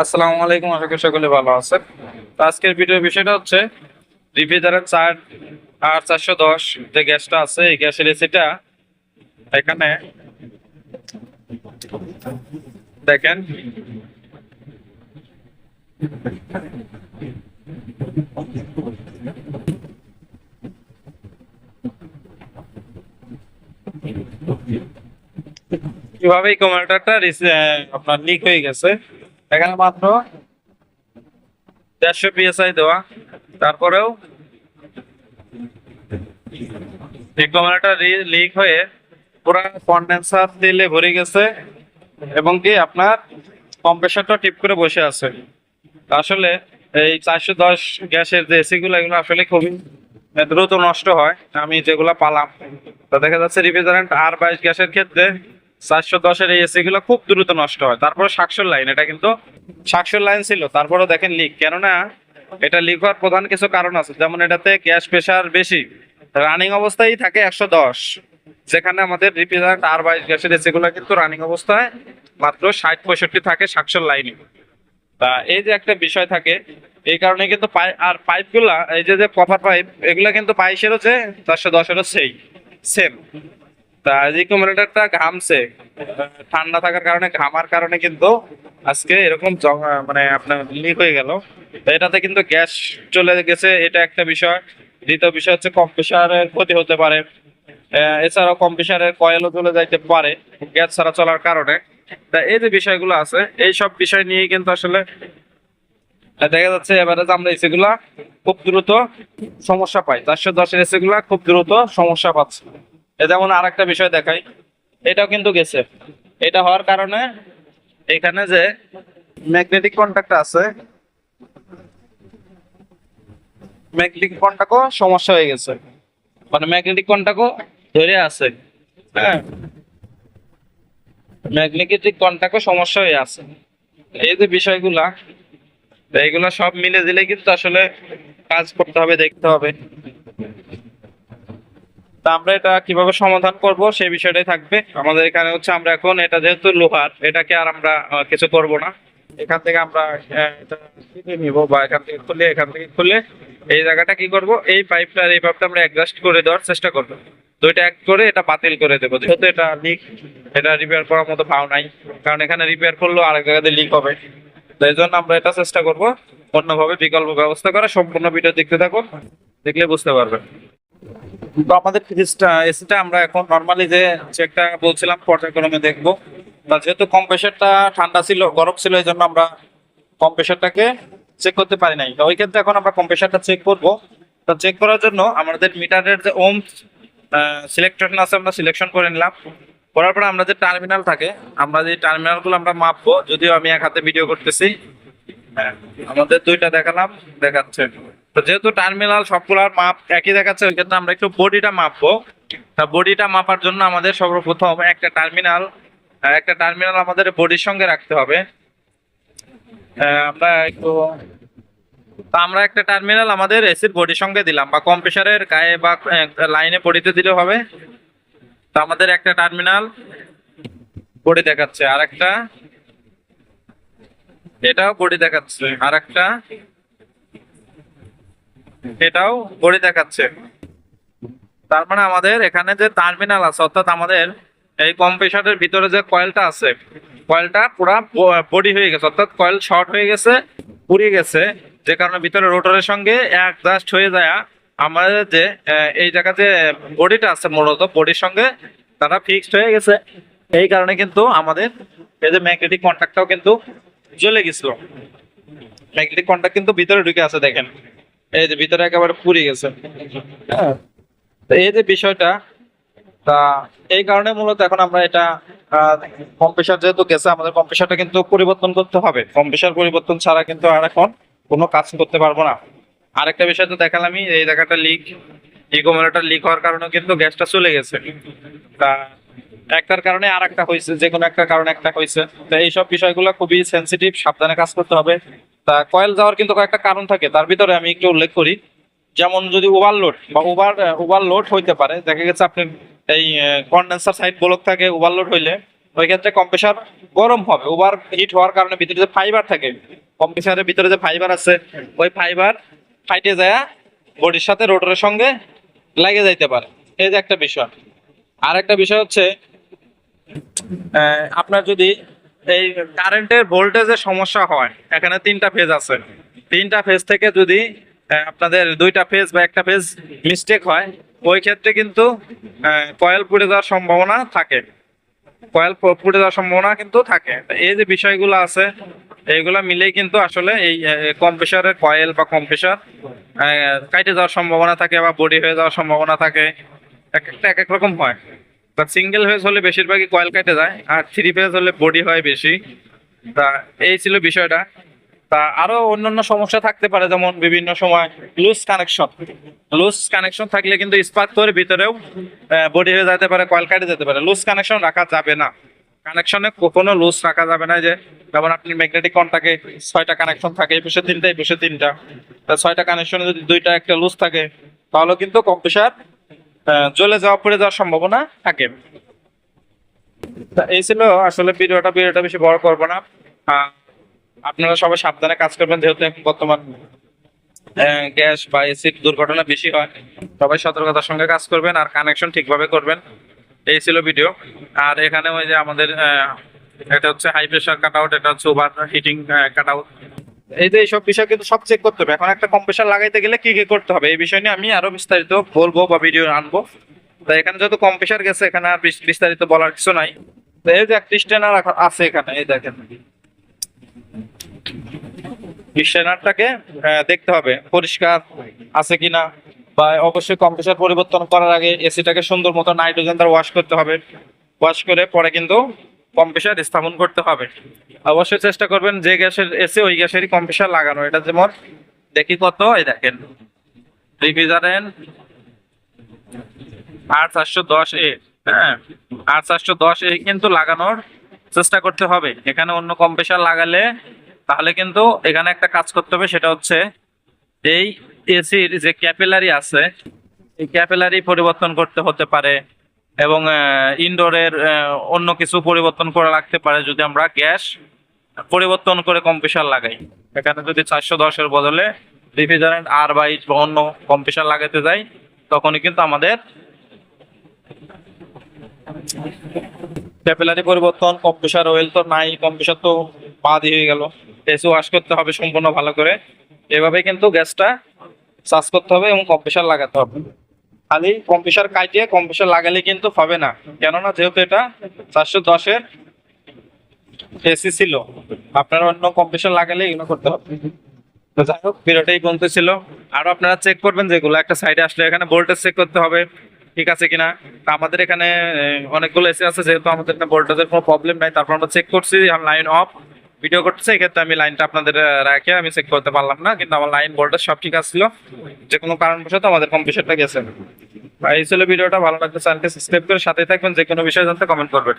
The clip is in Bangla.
আসসালামু আলাইকুম, আশা করি সকলে ভালো আছেন। তো আজকের ভিডিওর বিষয়টা হচ্ছে রিফ্রিজারের চার, আর চারশো দশ যে গ্যাসটা আছে, এই গ্যাসের এসিটা এখানে দেখেন। কীভাবে এই কম্পিউটারটা আপনার লিক হয়ে গেছে। এখানে মাত্র দেড়শো পিএসআই দেওয়া। তারপরেও লিক হয়ে পুরো কন্ডেন্সার তেলে ভরে গেছে এবং কি আপনার কম্প্রেসারটা টিপ করে বসে আছে। আসলে এই চারশো দশ গ্যাসের যে এসি গুলো এগুলো আসলে খুবই দ্রুত নষ্ট হয়। আমি যেগুলো পালাম, তো দেখা যাচ্ছে রিফ্রিজারেন্ট আর বাইশ গ্যাসের ক্ষেত্রে চারশো দশের এই এসি গুলো খুব দ্রুত নষ্ট হয়। তারপরে সাকসর লাইন এটা কিন্তু সাকসর লাইন ছিল, তারপরেও দেখেন লিক কেননা এটা লিক হওয়ার প্রধান কিছু কারণ আছে, যেমন এটাতে গ্যাস প্রেশার বেশি রানিং অবস্থায় থাকে একশো দশ, যেখানে আমাদের রিফ্রিজারেন্ট আর বাইশ গ্যাসের এসি গুলো কিন্তু রানিং অবস্থায় মাত্র ষাট পঁয়ষট্টি থাকে সাকসর লাইনে তা এই যে একটা বিষয় থাকে, এই কারণে কিন্তু আর পাইপগুলা, এই যে যে কপার পাইপ এগুলা কিন্তু বাইশেরও যে চারশো দশেরও সেই সেম তা এই কমিউনিটারটা ঘামছে। ঠান্ডা থাকার কারণে, ঘামার কারণে কিন্তু আজকে এরকম মানে আপনার লিক হয়ে গেল। এটাতে কিন্তু গ্যাস চলে গেছে, এটা একটা বিষয়। দ্বিতীয় বিষয় হচ্ছে কম্প্রেসারের ক্ষতি হতে পারে। এছাড়াও কম্প্রেসারের কয়েলও চলে যাইতে পারে, গ্যাস ছাড়া চলার কারণে। তা এই যে বিষয়গুলো আছে, এই সব বিষয় নিয়ে কিন্তু আসলে দেখা যাচ্ছে এবারে আমরা এসি গুলা খুব দ্রুত সমস্যা পাই। চারশো দশের এসি গুলা খুব দ্রুত সমস্যা পাচ্ছে। যেমন আর একটা বিষয় দেখাই, এটাও কিন্তু গেছে। এটা হওয়ার কারণে এখানে যে ম্যাগনেটিক কন্ট্যাক্ট আছে, ম্যাগনেটিক কন্ট্যাক্টও সমস্যা হয়ে গেছে। মানে ম্যাগনেটিক কন্ট্যাক্টও ধরে আছে হ্যাঁ? ম্যাগনেটিক কন্ট্যাক্টও সমস্যা হয়ে আছে। এই যে বিষয়গুলা তো এগুলা সব মিলে দিলে কিন্তু আসলে কাজ করতে হবে, দেখতে হবে। তা আমরা এটা কীভাবে সমাধান করব সেই বিষয়টাই থাকবে। আমাদের এখানে হচ্ছে আমরা এখন এটা যেহেতু লোহার, এটাকে আর আমরা কিছু করব না। এখান থেকে আমরা নিব বা এখান থেকে খুলে, এখান থেকে খুলে এই জায়গাটা কি করব? এই পাইপটা এই পাইপটা আমরা অ্যাডজাস্ট করে দেওয়ার চেষ্টা করব। তো এটা করে এটা বাতিল করে দেবো। যেহেতু এটা লিক এটা রিপেয়ার করার মতো ভাও নাই। কারণ এখানে রিপেয়ার করলেও আরেক জায়গাতে লিক হবে। এই জন্য আমরা এটা চেষ্টা করব। অন্যভাবে বিকল্প ব্যবস্থা করা সম্পূর্ণ ভিডিও দেখতে থাকুন। দেখলে বুঝতে পারবেন। তো আমাদের ফ্রিজটা এসিটা আমরা এখন নর্মালি যে চেকটা বলছিলাম পর্যায়ক্রমে দেখব। তা যেহেতু কম্প্রেসারটা ঠান্ডা ছিল গরম ছিল এই জন্য আমরা কম্প্রেসারটাকে চেক করতে পারি নাই। ওই ক্ষেত্রে এখন আমরা কম্প্রেসারটা চেক করব। তো চেক করার জন্য আমাদের মিটারের যে ওম সিলেকশন আছে আমরা সিলেকশন করে নিলাম। করার পরে আমরা যে টার্মিনাল থাকে আমরা যে টার্মিনালগুলো আমরা মাপবো যদিও আমি এক হাতে ভিডিও করতেছি। হ্যাঁ, আমাদের দুইটা দেখালাম দেখাচ্ছে। তো যেহেতু টার্মিনাল সবগুলোর মাপ একই দেখাচ্ছে ওই আমরা একটু বডিটা মাপবো। তা বডিটা মাপার জন্য আমাদের সর্বপ্রথম একটা টার্মিনাল একটা টার্মিনাল আমাদের বডির সঙ্গে রাখতে হবে। আমরা একটু তা আমরা একটা টার্মিনাল আমাদের এসির বডির সঙ্গে দিলাম, বা কম্প্রেসারের গায়ে বা লাইনে বডিতে দিলে হবে। তো আমাদের একটা টার্মিনাল বডি দেখাচ্ছে আর একটা এটাও বডি দেখাচ্ছে আর একটা এটাও বডি দেখাচ্ছে। তার মানে আমাদের এখানে যে টার্মিনাল আছে, অর্থাৎ আমাদের এই কম্প্রেসারের ভিতরে যে কয়েলটা আছে কয়েলটা পুরা বডি হয়ে গেছে, অর্থাৎ কয়েল শর্ট হয়ে গেছে, পুড়ে গেছে। যে কারণে ভিতরে রোটরের সঙ্গে অ্যাডজাস্ট হয়ে যায়। আমাদের যে এই জায়গাতে বডিটা আছে মূলত বডির সঙ্গে তারা ফিক্সড হয়ে গেছে। এই কারণে কিন্তু আমাদের এই যে ম্যাগনেটিক কন্ট্যাক্টটাও কিন্তু জ্বলে গেছিল। ম্যাগনেটিক কন্ট্যাক্ট কিন্তু ভিতরে ঢুকে আছে, দেখেন। এই যে ভিতরে একেবারে পুড়ে গেছে। হ্যাঁ এই যে বিষয়টা, তা এই কারণে মূলত এখন আমরা এটা কম্প্রেসার যেহেতু গেছে, আমাদের কম্প্রেসারটা কিন্তু পরিবর্তন করতে হবে। কম্প্রেসার পরিবর্তন ছাড়া কিন্তু আর এখন কোনো কাজ করতে পারব না। আরেকটা বিষয় তো দেখালামই, এই জায়গাটা লিক ইকোমোটার লিক হওয়ার কারণে কিন্তু গ্যাসটা চলে গেছে। তা একটার কারণে আর একটা হয়েছে যে কোনো একটা কারণে একটা হয়েছে। তো এইসব বিষয়গুলো খুবই সেন্সিটিভ সাবধানে কাজ করতে হবে। তা কয়েল যাওয়ার কিন্তু কয়েকটা কারণ থাকে। তার ভিতরে আমি একটু উল্লেখ করি। যেমন যদি ওভারলোড বা ওভার ওভারলোড হইতে পারে, দেখা গেছে আপনি এই কন্ডেন্সার সাইড ব্লক থাকে ওভারলোড হইলে, ওই ক্ষেত্রে কম্প্রেসার গরম হবে। ওভার হিট হওয়ার কারণে ভিতরে যে ফাইবার থাকে কম্প্রেসারের ভিতরে যে ফাইবার আছে, ওই ফাইবার ফাইটে যায় বডির সাথে রোটরের সঙ্গে লাগে যাইতে পারে। এই যে একটা বিষয়। আর একটা বিষয় হচ্ছে আপনার যদি এই কারেন্টের ভোল্টেজের সমস্যা হয়। এখানে তিনটা ফেজ আছে। তিনটা ফেজ থেকে যদি আপনাদের দুইটা ফেজ বা একটা ফেজ মিস্টেক হয়, ওই ক্ষেত্রে কিন্তু কয়েল পুড়ে যাওয়ার সম্ভাবনা থাকে। কয়েল পুড়ে যাওয়ার সম্ভাবনা কিন্তু থাকে। এই যে বিষয়গুলো আছে, এইগুলা মিলেই কিন্তু আসলে এই কম্প্রেসারের কয়েল বা কম্প্রেসার কাটে যাওয়ার সম্ভাবনা থাকে বা বডি হয়ে যাওয়ার সম্ভাবনা থাকে। এক, একটা এক এক রকম হয়। তা সিঙ্গেল ফেজ হলে বেশিরভাগই কয়েল কেটে যায়, আর থ্রি ফেজ হলে বডি হয় বেশি। তা এই ছিল বিষয়টা। তা আরও অন্যান্য সমস্যা থাকতে পারে, যেমন বিভিন্ন সময় লুজ কানেকশন লুজ কানেকশন থাকলে কিন্তু ইস্পাত করে ভিতরেও বডি হয়ে যেতে পারে কয়েল কাটে যেতে পারে। লুজ কানেকশন রাখা যাবে না। কানেকশনে কখনো লুজ রাখা যাবে না যে যেমন আপনি ম্যাগনেটিক কন্টাকে ছয়টা কানেকশন থাকে, এই পাশে তিনটা, এই পাশে তিনটা। তা ছয়টা কানেকশনে যদি দুইটা একটা লুজ থাকে, তাহলে কিন্তু কম্প্রেসার জ্বলে যাওয়া, পড়ে যাওয়ার সম্ভাবনা থাকে। এই ছিল আসলে ভিডিওটা। ভিডিওটা বেশি বড় করব না। আপনারা সবাই সাবধানে কাজ করবেন, যেহেতু এখন বর্তমান গ্যাস বা এসির দুর্ঘটনা বেশি হয়। সবাই সতর্কতার সঙ্গে কাজ করবেন আর কানেকশন ঠিকভাবে করবেন। এই ছিল ভিডিও আর এখানে ওই যে আমাদের এটা হচ্ছে হাই প্রেশার কাট আউট এটা হচ্ছে ওভার হিটিং কাট আউট এই যে এইসব বিষয় কিন্তু সব চেক করতে হবে। এখন একটা কম্প্রেসার লাগাইতে গেলে কি কি করতে হবে? এই বিষয় নিয়ে আমি আরও বিস্তারিত বলব বা ভিডিও আনব। তো এখানে যেহেতু কম্প্রেসার গেছে, এখানে আর বিস্তারিত বলার কিছু নাই। তো এই যে একটা স্ট্যান্ডার আছে এখানে, এই দেখেন। স্ট্যান্ডারটাকে দেখতে হবে পরিষ্কার আছে কিনা বা অবশ্যই কম্প্রেসার পরিবর্তন করার আগে এসিটাকে সুন্দর মতো নাইট্রোজেন দ্বারা ওয়াশ করতে হবে। ওয়াশ করে পরে কিন্তু কম্প্রেসার স্থাপন করতে হবে। অবশ্যই চেষ্টা করবেন যে গ্যাসের এসি ওই গ্যাসেরই কম্প্রেসার লাগানো। এটা যেমন দেখি কত, এই দেখেন। রিফ্রিজারেন্ট আর চারশো দশ এ হ্যাঁ আর চারশো দশ এ কিন্তু লাগানোর চেষ্টা করতে হবে। এখানে অন্য কম্প্রেসার লাগালে তাহলে কিন্তু এখানে একটা কাজ করতে হবে, সেটা হচ্ছে এই এসির যে ক্যাপিলারি আছে, এই ক্যাপিলারি পরিবর্তন করতে হতে পারে। এবং ইনডোরের অন্য কিছু পরিবর্তন করে লাগতে পারে যদি আমরা গ্যাস পরিবর্তন করে কম্প্রেসার লাগাই। এখানে যদি চারশো দশের বদলে রিফ্রিজারেন্ট আর বাইশ বা অন্য কম্প্রেসার লাগাতে যাই, তখনই কিন্তু আমাদের ক্যাপিলারি পরিবর্তন কম্প্রেসার অয়েল তো নাই কম্প্রেসার তো বাদই হয়ে গেল। এসি ওয়াশ করতে হবে সম্পূর্ণ ভালো করে। এভাবে কিন্তু গ্যাসটা চার্জ করতে হবে এবং কম্প্রেসার লাগাতে হবে। খালি কম্প্রেসার কাটিয়ে কম্প্রেসার লাগালে কিন্তু হবে না। কেননা যেহেতু এটা চারশো দশের এসি ছিল, আপনারা অন্য কম্প্রেসার লাগালে এগুলো করতে হবে যাই হোক ভিডিওটাই পর্যন্ত ছিল। আরও আপনারা চেক করবেন যেগুলো একটা সাইডে আসলে এখানে ভোল্টেজ চেক করতে হবে, ঠিক আছে কিনা? তা আমাদের এখানে অনেকগুলো এসি আছে, যেহেতু আমাদের এখানে ভোল্টেজের কোনো প্রবলেম নাই, তারপর আমরা চেক করছি লাইন অফ ভিডিও করতেছে এক্ষেত্রে আমি লাইনটা আপনাদের রাখে, আমি চেক করতে পারলাম না, কিন্তু আমার লাইন বোর্ডটা সব ঠিক আসছিল যে কোনো কারণবশত আমাদের কম্পিউটারটা গেছে। এই ছিল ভিডিওটা, ভালো লাগলে চ্যানেলকে সাবস্ক্রাইব করে সাথে থাকবেন, যে কোনো বিষয় জানতে কমেন্ট করবেন।